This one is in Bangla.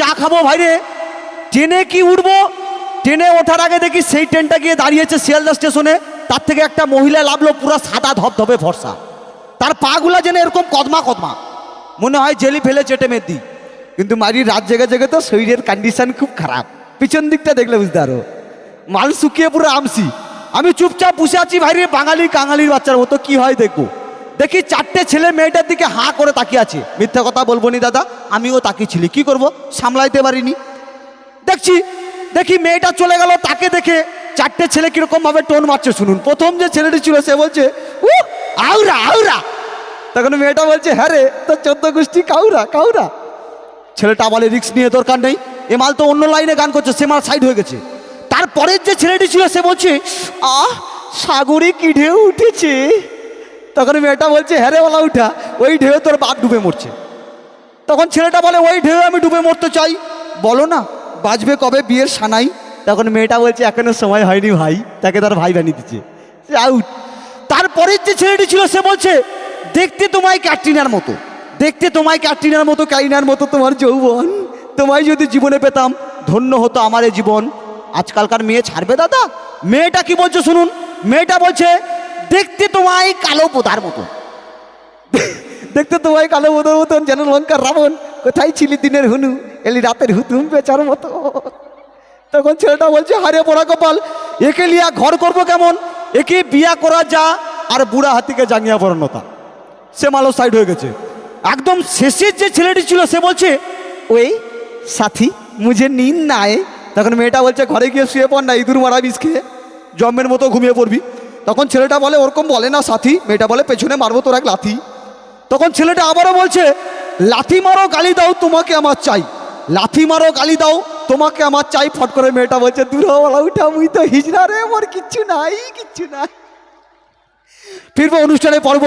চা খাব ভাইরে। ট্রেনে কি উঠবো? ট্রেনে ওঠার আগে দেখি সেই ট্রেনটা গিয়ে দাঁড়িয়েছে শিয়ালদা স্টেশনে। তার থেকে একটা মহিলা লাভলো পুরো সাদা ধবধবে ভরসা তার পাগুলা যেন এরকম কদমা কদমা। মনে হয় জেলি ফেলে চেটে মেদি কিন্তু মারির রাত জেগে জেগে তো শরীরের কন্ডিশন খুব খারাপ। পিছন দিকটা দেখলে বুঝতে পারো। মাল শুকিয়ে পুরো আমসি। আমি চুপচাপ বসে আছি ভাইরে, বাঙালি কাঙালির বাচ্চার মতো। কি হয় দেখব? দেখি চারটে ছেলে মেয়েটার দিকে হাঁ করে তাকিয়ে আছে। মিথ্যা কথা বলব নি দাদা, আমিও তাকিয়েছিলি। কি করব? সামলাইতে পারিনি। দেখছি, দেখি মেয়েটা চলে গেল তাকে দেখে। চারটে ছেলে কীরকম ভাবে টোন মারছে শুনুন। প্রথম যে ছেলেটি ছিল, সে বলছে উ আউরা আউরা! তখন মেয়েটা বলছে হ্যাঁ রে তো চোদ্দ গোষ্ঠী কাউরা কাউরা! ছেলেটা বলে রিক্স নিয়ে দরকার নেই। এ মাল তো অন্য লাইনে গান করছে, সে মাল সাইড হয়ে গেছে। তারপরের যে ছেলেটি ছিল, সে বলছে, আহ, সাগরে কি ঢেউ উঠেছে? তখন মেয়েটা বলছে হ্যাঁ রে বলা, উঠা। ওই ঢেউ তোর বাপ ডুবে মরছে। তখন ছেলেটা বলে, ওই ঢেউ আমি ডুবে মরতে চাই। বলো না, বাজবে কবে বিয়ের সানাই? তখন মেয়েটা বলছে, এখনও সময় হয়নি ভাই, তাকে তার ভাই বানিয়ে দিচ্ছে। আউট তারপরের যে ছেলেটি ছিল, সে বলছে, দেখতে তোমায় ক্যাটরিনার মতো, দেখতে তোমায় ক্যাটরিনার মতো কাইনার মতো তোমার যৌবন। তোমায় যদি জীবনে পেতাম, ধন্য হতো আমার জীবন। আজকালকার মেয়ে ছাড়বে দাদা? মেয়েটা কি বলছে, শুনুন। মেয়েটা বলছে দেখতে তোমায় কালো পোদার মতো দেখতে তোমায় কালো মতো মতন, যেন লঙ্কার রাবণ, কোথায় ছিলি দিনের হুনু? এলি রাতের হুতুম বেচার মতো। তখন ছেলেটা বলছে, হারে পড়া কপাল একে লিয়া ঘর করব কেমন? একে বিয়া করা যা, আর বুড়া হাতিকে জাঙ্গিয়া পরানোতা সে মালো সাইড হয়ে গেছে। একদম শেষের যে ছেলেটি ছিল, সে বলছে, ওই সাথী, মুঝে নিন নাই তখন মেয়েটা বলছে, ঘরে গিয়ে শুয়ে পড় না, ইঁদুর মারা বিষ খেয়ে জম্মের মতো ঘুমিয়ে পড়বি। তখন ছেলেটা বলে, ওরকম বলে না সাথী, মেয়েটা বলে, পেছনে মারবো তোর এক লাথি। তখন ছেলেটা আবারও বলছে, লাথি মারো, গালি দাও, তোমাকে আমার চাই। লাথি মারো, গালি দাও, তোমাকে আমার চাই। ফট করে মেয়েটা বলছে, দূরওয়ালা, উঠা, মুই তো হিজড়া রে, আমার কিচ্ছু নাই কিচ্ছু নাই। ফিরবো অনুষ্ঠানে পর্ব